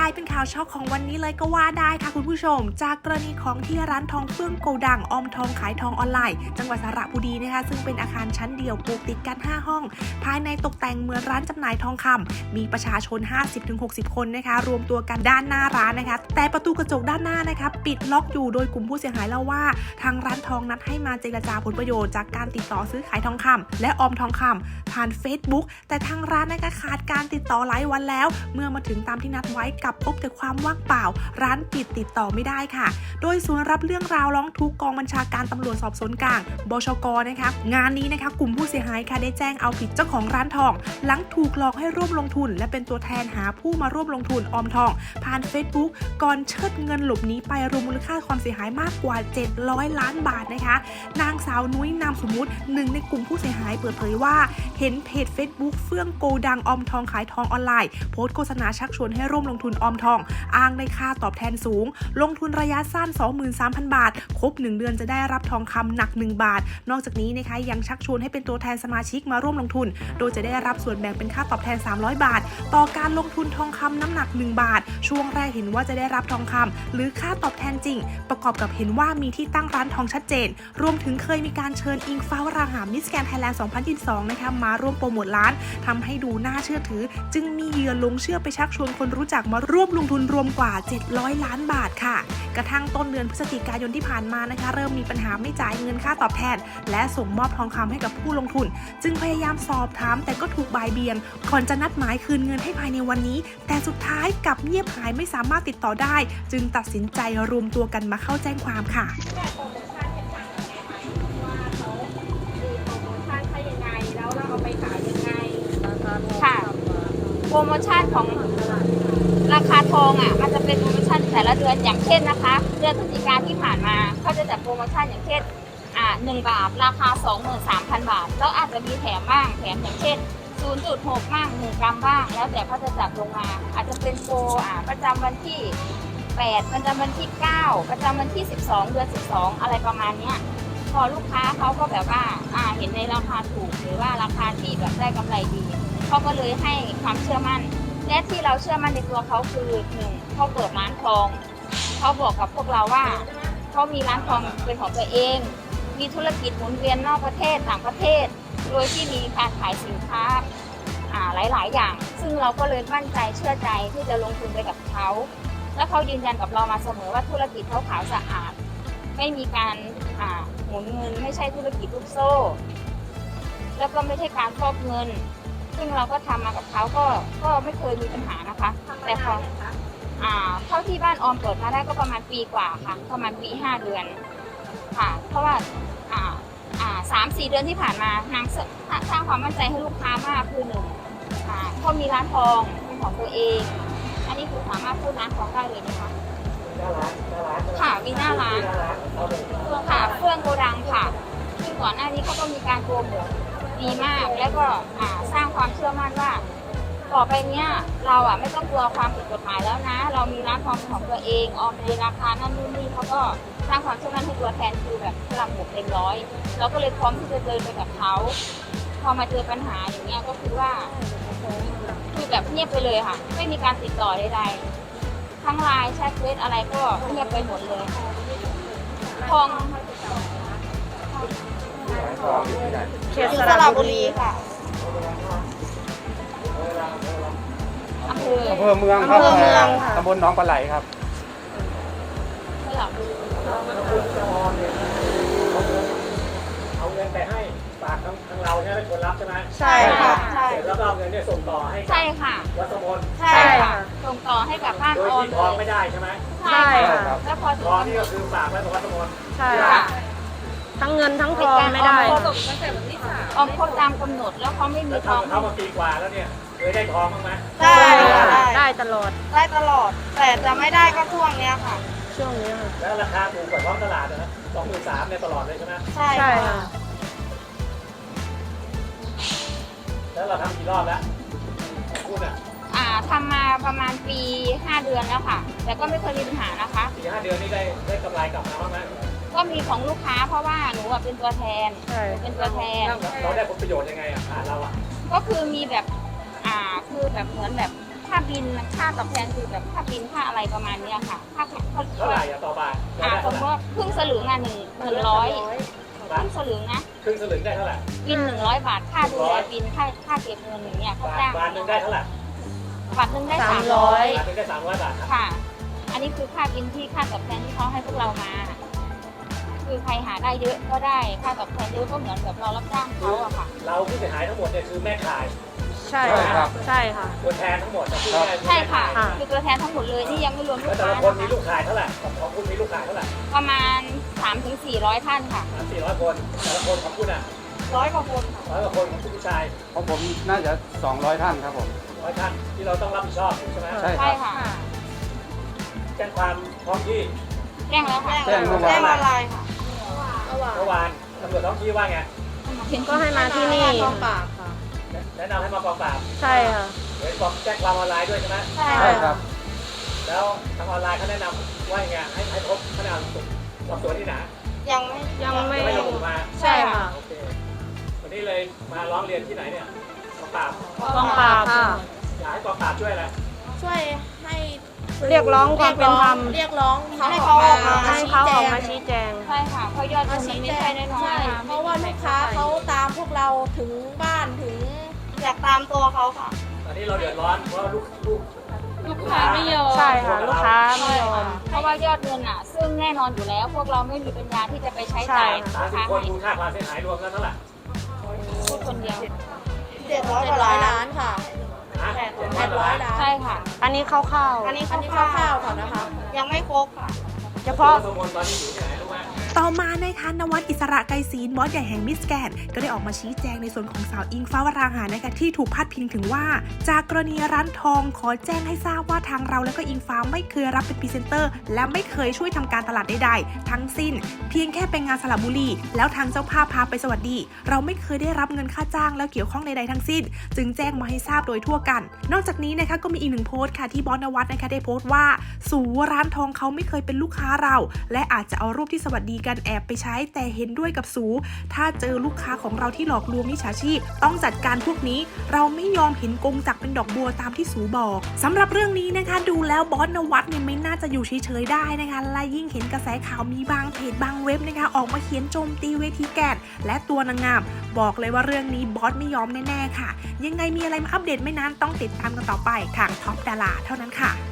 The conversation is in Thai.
ลายเป็นข่าวช็อกของวันนี้เลยก็ว่าได้ค่ะคุณผู้ชม จากกรณีของที่ร้านทองเฟื่องโกดังออมทองขายทองออนไลน์ จังหวัดสระบุรีนะคะ ซึ่งเป็นอาคารชั้นเดียวปลูกติดกัน 5 ห้อง ภายในตกแต่งเหมือนร้านจำหน่ายทองคำมีประชาชน 50-60 คนนะคะ รวมตัวกันด้านหน้าร้านนะคะ แต่ประตูกระจกด้านหน้านะคะปิดล็อกอยู่โดยกลุ่มผู้เสียหายเล่าว่า ทางร้านทองนัดให้มาเจรจาผลประโยชน์จากการติดต่อซื้อขายทองคำและออมทองคำผ่าน Facebook แต่ทางร้านนะคะขาดการติดต่อหลายวันแล้ว เมื่อมาถึงตามที่นัดไว้กัลับพบแต่ความว่างเปล่า ร้านปิดติดต่อไม่ได้ค่ะ โดยศูนย์รับเรื่องราวร้องทุกกองบัญชาการตำรวจสอบสวนกลาง บชกนะคะ งานนี้นะคะ กลุ่มผู้เสียหายค่ะได้แจ้งเอาผิดเจ้าของร้านทอง หลังถูกหลอกให้ร่วมลงทุน และเป็นตัวแทนหาผู้มาร่วมลงทุนออมทอง ผ่าน Facebook ก่อนเชิดเงินหลบหนีไปรวมมูลค่าความเสียหายมากกว่า 700 ล้านบาทนะคะ นางสาวนุ้ยนามสมมุติหนึ่งในกลุ่มผู้เสียหายเปิดเผยว่า เห็นเพจ Facebook เฟื่องโกดังออมทองขายทองออนไลน์ โพสต์โฆษณาชักชวนให้ร่วมลงทุนออมทอง อ้างได้ค่าตอบแทนสูง ลงทุนระยะสั้น 23,000 บาท ครบ 1 เดือนจะได้รับทองคำหนัก 1 บาท นอกจากนี้นะคะยังชักชวนให้เป็นตัวแทนสมาชิกมาร่วมลงทุน โดยจะได้รับส่วนแบ่งเป็นค่าตอบแทน 300 บาท ต่อการลงทุนทองคำน้ำหนัก 1 บาท ช่วงแรกเห็นว่าจะได้รับทองคำหรือค่าตอบแทนจริง ประกอบกับเห็นว่ามีที่ตั้งร้านทองชัดเจน รวมถึงเคยมีการเชิญอิงฟ้าวราหามิสแกนไทยแลนด์ 2022 นะคะมาร่วมโปรโมทร้านทำให้ดูน่าเชื่อถือ จึงมีเหยื่อลงเชื่อไปชักชวนคนรู้จักมาร่วมลงทุนรวมกว่า 700 ล้านบาทค่ะ กระทั่งต้นเดือนพฤศจิกายนที่ผ่านมานะคะ เริ่มมีปัญหาไม่จ่ายเงินค่าตอบแทน และส่งมอบทองคำให้กับผู้ลงทุน จึงพยายามสอบถาม แต่ก็ถูกบ่ายเบียงก่อนจะนัดหมายคืนเงินให้ภายในวันนี้ แต่สุดท้ายกลับเงียบหายไม่สามารถติดต่อได้ จึงตัดสินใจรวมตัวกันมาเข้าแจ้งความค่ะค่ะโปรโมชั่นของ ราคาทองอะมันจะเป็นโปรโมชั่นแต่ละเดือนอย่างเช่นนะคะ เดือนพฤศจิกาที่ผ่านมาเขาจะจัดโปรโมชั่นอย่างเช่นอ่าหนึ่งบาทราคา 23,000 บาท แล้วอาจจะมีแถมบ้างแถมอย่างเช่น 0.6บ้าง1กรัมบ้าง แล้วแต่เขาจะจัดลงมา อาจจะเป็นโปรอ่าประจำวันที่ 8 ประจำวันที่ 9 ประจำวันที่ 12 เดือน 12 อะไรประมาณเนี้ยพอลูกค้าเขาก็แบบว่าอ่าเห็นในราคาถูกหรือว่าราคาที่แบบได้กำไรดีเขาก็เลยให้ความเชื่อมั่น และที่เราเชื่อมั่นในตัวเขาคือหนึ่งเขาเปิดร้านทอง เขาบอกกับพวกเราว่า เขามีร้านทองเป็นของตัวเอง มีธุรกิจหมุนเวียนนอกประเทศต่างประเทศ โดยที่มีการขายสินค้าหลาย ๆ อย่าง ซึ่งเราก็เลยมั่นใจเชื่อใจที่จะลงทุนไปกับเขา และเขายืนยันกับเรามาเสมอว่าธุรกิจเขาขาวสะอาด ไม่มีการหมุนเงิน ไม่ใช่ธุรกิจลูกโซ่ แล้วก็ไม่ใช่การฟอกเงิน ซึ่งเราก็ทำมากับเขาก็ก็ไม่เคยมีปัญหานะคะ แต่พออ่าเท่าที่บ้านออมเปิดมาได้ก็ประมาณปีกว่าค่ะ ประมาณปีห้าเดือนค่ะ เพราะว่าอ่าอ่าสามสี่เดือนที่ผ่านมานางสสร้างความมั่นใจให้ลูกค้ามากคือหนึ่งอ่าเขามีร้านทองเป็นของตัวเอง อันนี้คือสามารถพูดร้านทองได้เลยนะคะค่ะมีหน้าร้านเฟื่องค่ะเฟื่องโกดังค่ะซึ่งก่อนหน้านี้เขาก็มีการโปรโมท ดีมาก แล้วก็อ่าสร้างความเชื่อมั่นว่า ต่อไปเนี้ยเราอะไม่ต้องกลัวความผิดกฎหมายแล้วนะ เรามีร้านทองของตัวเองออมในราคานั่นนู่นนี่เขาก็สร้างความเชื่อมั่นให้ตัวแทนคือแบบพลังบวกเต็มร้อยเราก็เลยพร้อมที่จะเดินไปกับเขาพอมาเจอปัญหาอย่างเงี้ยก็คือว่าคือแบบเงียบไปเลยค่ะ ไม่มีการติดต่อใดๆทั้งไลน์แชทเฟซอะไรก็เงียบไปหมดเลยทอง เขตสระบุรีค่ะอำเภอ อำเภอเมืองครับอำเภอเมืองค่ะ ตำบลหนองปลาไหลครับ สระบุรีเอาเงินไปให้ฝากทางทางเราใช่ไหมคนรับใช่ไหมใช่ค่ะ ใช่เสร็จแล้วก็เอาเงินเนี่ยส่งต่อให้กับใช่ค่ะ วัดสมนใช่ค่ะ ส่งต่อให้กับบ้านโดยออมที่ทองไม่ได้ใช่ไหมใช่ใช่ค่ะค่ะ แล้วพอถึง ทองนี่ก็คือฝากไว้กับวัดสมนใช่ค่ะ ทั้งเงินทั้งทองไม่ได้ออมครบตามกำหนดแล้วเขาไม่มีแล้วทองทำเข้ามาปีกว่าแล้วเนี่ยเคยได้ทองบ้างไหมได้ค่ะได้ได้ตลอดได้ตลอด แต่จะไม่ได้ก็ช่วงเนี้ยค่ะ ช่วงนี้ค่ะแล้วราคาถูกกว่าท้องตลาดนะสองหมื่นสามเนี่ยตลอดเลยใช่ไหมใช่ใช่ค่ะค่ะแล้วเราทำกี่รอบแล้วพูดอะอ่าทำมาประมาณปี 5 เดือนแล้วค่ะ แต่ก็ไม่เคยมีปัญหานะคะสี่ห้าเดือนนี่ได้ได้กำไรกลับมาบ้างไหม ก็มีของลูกค้าเพราะว่าหนูอะเป็นตัวแทนใช่เป็นตัวแทน เราได้ผลประโยชน์ยังไงอะผ่านเราอะก็คือมีแบบ อ่า คือแบบเหมือนแบบถ้าบินค่าตอบแทนคือแบบค่าบินค่าอะไรประมาณเนี้ยค่ะ ค่าค่าเท่าไหร่อะต่อบาทอ่าได้สเท่ามไหติร่ว่าครึ่งสลึงอะหนึ่งหนึ่งร้อยคบาทรึ่งสลึงนะครึ่งสลึงได้เท่าไหร่บินหนึ่งร้อยบาท ค่าดูแลบินค่าค่าเก็บเงินอย่างเงี้ยเขาบาทจ้างบาทหนึ่งได้เท่าไหร่บาทหนึ่งได้สาสามมร้ร้ออยยบาทหนึ่งได้สามร้อยบาทครับค่ะ อันนี้คือค่าบินที่ค่าตอบแทนที่เขาให้พวกเรามา คือใครหาได้เยอะก็ได้ค่าตอบแทนเยอะก็เหมือนกับเรารับจ้างเขาอะค่ะ เราผู้เสียหายทั้งหมดเนี่ยคือแม่ขายใช่ใช่ครับใช่ค่ะ ตัวแทนทั้งหมดนะพูดครับง่ายๆใช่ค่ะ ค่ะ คือตัวแทนทั้งหมดเลยนี่ยังไม่รวมลูแล้วกแต่ค้าละคนมีนะลูคะกขายเท่าไหร่ของของคุณมีลูกขายเท่าไหร่ประมาณ3ถึง400 ท่านค่ะสามสี่ร้อยคนแต่ละคนของคุณอะร้อยกว่าคนค่ะ ร้อยกว่าคนของคุณผู้ชายของผมน่าจะ 200 ท่านครับผม ร้อยท่านที่เราต้องรับผิดชอบใช่ไหมใช่คใช่รับค่ะ แจ้งความท้องที่ แจ้งแล้วค่ะ แจ้งเมื่อวาน แจ้งออนไลน์ค่ะ เมื่อวานตำรวจท้องที่ว่าไงก็ให้มาที่นี่ กองปราบค่ะ แนะนำให้มากองปราบใช่ค่ะ เห็นบอกแจ้งความออนไลน์ด้วยใช่ไหมใช่ใช่ครับแล้วทางออนไลน์เขาแนะนำว่ายังไงให้ให้พบพนักงานสอบสวนที่ไหนยังไม่ยังไม่ยังไม่ระบุมาใช่ค่ะโอเควันนี้เลยมาร้องเรียนที่ไหนเนี่ยกองปราบกองปราบค่ะ อยากให้กองปราบช่วยอะไรช่วยให้ เรียกร้องความเป็นธรรมเรียกร้องเขาให้อเขาอกออกมามาให้เขาออกมาชี้แจง ใช่ค่ะเพราะยอดมาเงินมันชี้ไม่แจใช่งน้อยใช่ๆเพราะว่าลูกค้าเขาตามพวกเราถึงบ้านถึงอยากตามตัวเขาค่ะ ตอนนี้เราเดือดร้อนเพราะว่าลูกลูกลูกค้าไม่ยอมใช่ค่ะลูกค้าไม่ยอมเพราะว่ายอดเงินอะ ซึ่งแน่นอนอยู่แล้ว พวกเราไม่มีปัญญาที่จะไปใช้จ่ายใช่สามลูกสิบค้าคนให้มูลค่าความเสียหายรวมแล้วเท่าไหร่ อันนี้คร่าวอันนี้คร่าวๆก่อนนะคะ ยังไม่ครบค่ะๆเฉพาะ สมมติตอนนี้อยู่ที่ไหนรู้ไหม ต่อมานะคะนวัดอิสระไกรศีลบอสใหญ่แห่งมิสแกนก็ได้ออกมาชี้แจงในส่วนของสาวอิงฟ้าวรางหานะคะที่ถูกพาดพิงถึงว่า จากกรณีร้านทองขอแจ้งให้ทราบว่าทางเราและก็อิงฟ้าไม่เคยรับเป็นพรีเซนเตอร์ และไม่เคยช่วยทำการตลาดใดๆทั้งสิ้น เพียงแค่เป็นงานสลับบุรีแล้วทางเจ้าภาพพาไปสวัสดี เราไม่เคยได้รับเงินค่าจ้างแล้วเกี่ยวข้องใดๆทั้งสิ้น จึงแจ้งมาให้ทราบโดยทั่วกัน นอกจากนี้นะคะก็มีอีกหนึ่งโพสต์ค่ะที่บอสนวัดนะคะได้โพสต์ว่า สูร้านทองเขาไม่เคยเป็นลูกค้าเรา และอาจจะเอารูปที่สวัสดีกันแอบไปใช้แต่เห็นด้วยกับสู ถ้าเจอลูกค้าของเราที่หลอกลวงมิจฉาชีพ ต้องจัดการพวกนี้เราไม่ยอมเห็นกงจักเป็นดอกบัวตามที่สูบอกสำหรับเรื่องนี้นะคะ ดูแล้วบอสนวัดเนี่ยไม่น่าจะอยู่เฉยๆได้นะคะและยิ่งเห็นกระแสข่าวมีบางเพจบางเว็บนะคะ ออกมาเขียนโจมตีเวทีแกดและตัวนางงามบอกเลยว่าเรื่องนี้บอสไม่ยอมแน่ๆค่ะ ยังไงมีอะไรมาอัปเดตไม่นานต้องติดตามกันต่อไปทางท็อปดาราเท่านั้นค่ะ